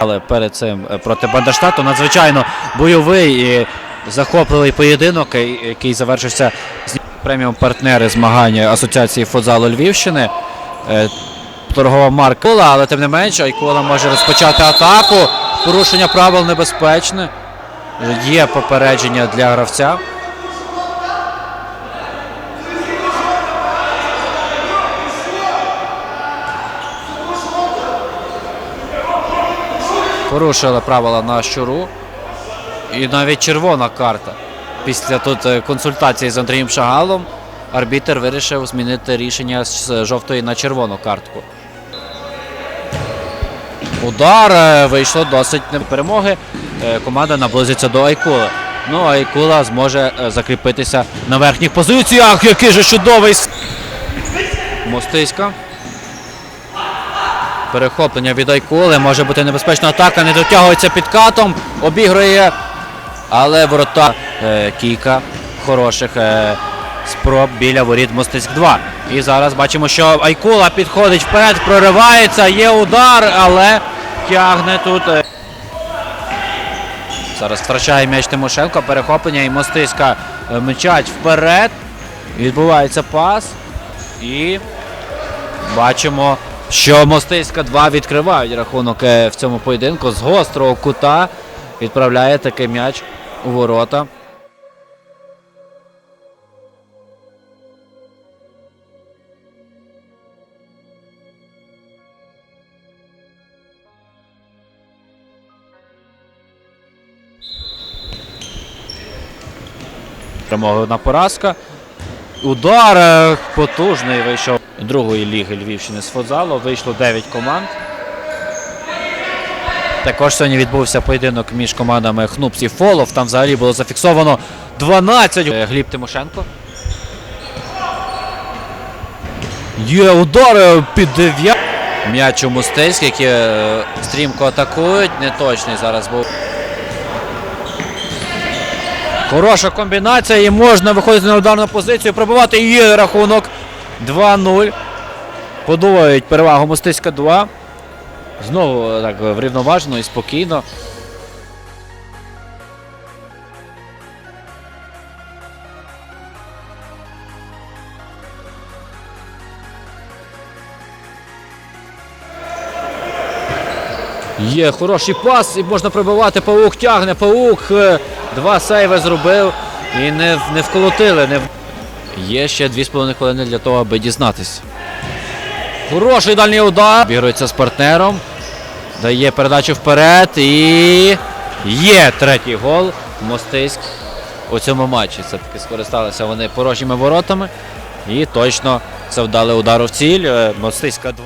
Але перед цим е, проти Бандерштату надзвичайно бойовий і захопливий поєдинок, е, який завершився з преміум партнери змагання Асоціації футзалу Львівщини. Е, Торгова марка, але тим не менш Айкула може розпочати атаку. Порушення правил небезпечне. Є попередження для гравця. Порушили правила на щуру. І навіть червона карта. Після тут е, консультації з Андрієм Шагалом арбітер вирішив змінити рішення з жовтої на червону картку. Удар е, вийшло досить не перемоги. Е, Команда наблизиться до Айкули. Ну, Айкула зможе закріпитися на верхніх позиціях. Який же чудовий Мостиська. Перехоплення від Айкули. Може бути небезпечна атака. Не дотягується підкатом. Обігрує. Але ворота е, кілька хороших е, спроб біля воріт Мостиськ 2. І зараз бачимо, що Айкула підходить вперед, проривається, є удар, але тягне тут. е. Зараз втрачає м'яч Тимошенко, перехоплення і Мостиська е, мчать вперед. Відбувається пас. І бачимо, що Мостиська 2 відкривають рахунок е, в цьому поєдинку з гострого кута. Відправляє такий м'яч у ворота. Перемога одна поразка. Удар е, потужний вийшов другої ліги Львівщини з футзалу. Вийшло 9 команд. Також сьогодні відбувся поєдинок між командами Хнупс і Фолов. Там взагалі було зафіксовано 12. Е, Гліб Тимошенко. Є удар е, під 9. М'яч у Мустельськ, які е, стрімко атакують. Неточний зараз був. Хороша комбінація і можна виходити на ударну позицію, пробивати є рахунок 2-0. Подувають перевагу Мостиська 2. Знову так врівноважено і спокійно. Є хороший пас, і можна пробивати. Паук тягне. Паук е, два сейви зробив і не, не вколотили. Не... Є ще 2,5 хвилини для того, аби дізнатися. Хороший дальній удар. Обігрується з партнером. Дає передачу вперед і є третій гол. Мостиськ у цьому матчі. Все-таки скористалися вони порожніми воротами. І точно завдали удару в ціль. Е, Мостиська 2.